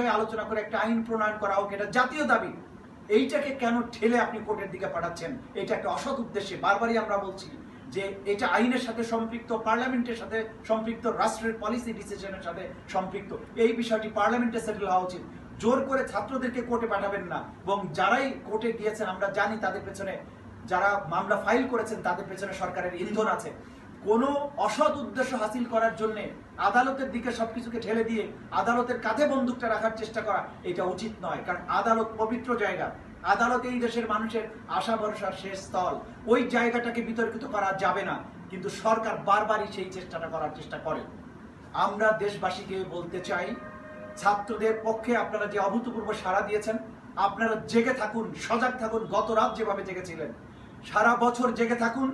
বিষয়ে আলোচনা করে একটা আইন প্রণয়ন করা হোক, এটা জাতীয় দাবি। এইটাকে কেন ঠেলে আপনি কোর্টের দিকে পাঠাচ্ছেন? এটা একটা অসৎ উদ্দেশ্যে। বারবারই আমরা বলছি যে এটা আইনের সাথে সম্পৃক্ত, পার্লামেন্টের সাথে সম্পৃক্ত, রাষ্ট্রের পলিসি ডিসিশনের সাথে সম্পৃক্ত। এই বিষয়টি পার্লামেন্টে সেটেল হওয়া উচিত। জোর করে ছাত্রদেরকে কোর্টে পাঠাবেন না। এবং যারাই কোর্টে গিয়েছেন, আমরা জানি তাদের পেছনে যারা মামলা ফাইল করেছেন, তাদের পেছনে সরকারের ইন্ধন আছে। কোনো অসৎ উদ্দেশ্য হাসিল করার জন্য আদালতের দিকে সবকিছুকে ঠেলে দিয়ে আদালতের কাঁধে বন্দুকটা রাখার চেষ্টা করা এটা উচিত নয়। কারণ আদালত পবিত্র জায়গা। আদালত এই দেশের মানুষের আশা ভরসার শেষ স্থল। ওই জায়গাটাকে বিতর্কিত করা যাবে না। কিন্তু সরকার বারবারই সেই চেষ্টাটা করার চেষ্টা করে। আমরা দেশবাসীকে বলতে চাই, ছাত্রদের পক্ষে আপনারা যে অভূতপূর্ব সাড়া দিয়েছেন, আপনারা জেগে থাকুন, সজাগ থাকুন, গত রাত যেভাবে জেগেছিলেন, সারা বছর জেগে থাকুন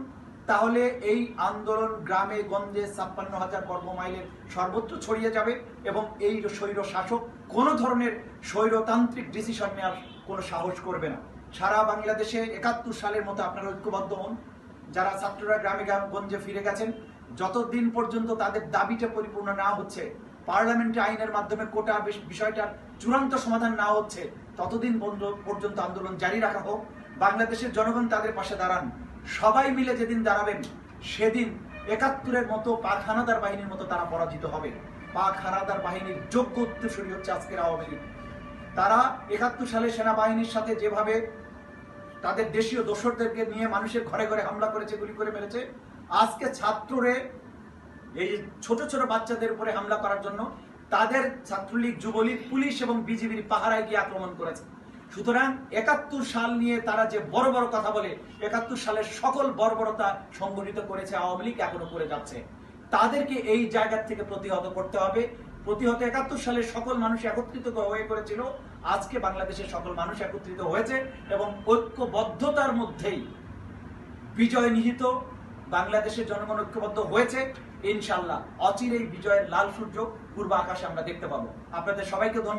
তাহলে এই আন্দোলন গ্রামে গঞ্জে ছাপ্পান্ন হাজার বর্গ মাইলের সর্বত্র ছড়িয়ে যাবে এবং এই স্বৈর শাসক কোনো ধরনের স্বৈরতান্ত্রিক ডিসিশন নেওয়ার কোনো সাহস করবে না। সারা বাংলাদেশে একাত্তর সালের মতো আপনারা ঐক্যবদ্ধ হন। যারা ছাত্ররা গ্রামে গঞ্জে ফিরে গেছেন, যতদিন পর্যন্ত তাদের দাবিটা পরিপূর্ণ না হচ্ছে, পার্লামেন্টে আইনের মাধ্যমে কোটা বিষয়টার চূড়ান্ত সমাধান না হচ্ছে, ততদিন পর্যন্ত আন্দোলন জারি রাখা হোক। বাংলাদেশের জনগণ তাদের পাশে দাঁড়ান। সবাই মিলে যেদিন দাঁড়াবেন, সেদিন একাত্তরের মতো পাক হানাদার বাহিনীর মতো তারা পরাজিত হবে। পাক হানাদার বাহিনীর যোগ্য উত্তরসূরি হচ্ছে আজকের আওয়ামী লীগ। তারা একাত্তর সালে সেনাবাহিনীর সাথে যেভাবে তাদের দেশীয় দোসরদেরকে নিয়ে মানুষের ঘরে ঘরে হামলা করেছে, গুলি করে মেরেছে, আজকে ছাত্ররে এই ছোট ছোট বাচ্চাদের উপরে হামলা করার জন্য তাদের ছাত্রলীগ, যুবলীগ, পুলিশ এবং বিজিবির পাহারায় গিয়ে আক্রমণ করেছে। সুতরাং একাত্তর সাল নিয়ে তারা যে বড় বড় কথা বলে, একাত্তর সালের সকল বর্বরতা সংগঠিত করেছে আওয়ামী লীগ, এখনও করে যাচ্ছে। তাদেরকে এই জায়গা থেকে প্রতিহত করতে হবে। প্রতিহত একাত্তর সালের সকল মানুষ একত্রিত হয়ে করেছিল। আজকে বাংলাদেশের সকল মানুষ একত্রিত হয়েছে এবং ঐক্যবদ্ধতার মধ্যেই বিজয় নিহিত বাংলাদেশের জনগণ ঐক্যবদ্ধ হয়েছে। ইনশাল্লাহ অচিরেই বিজয়ের লাল সূর্য পূর্ব আকাশে আমরা দেখতে পাবো। আপনাদের সবাইকে ধন্যবাদ।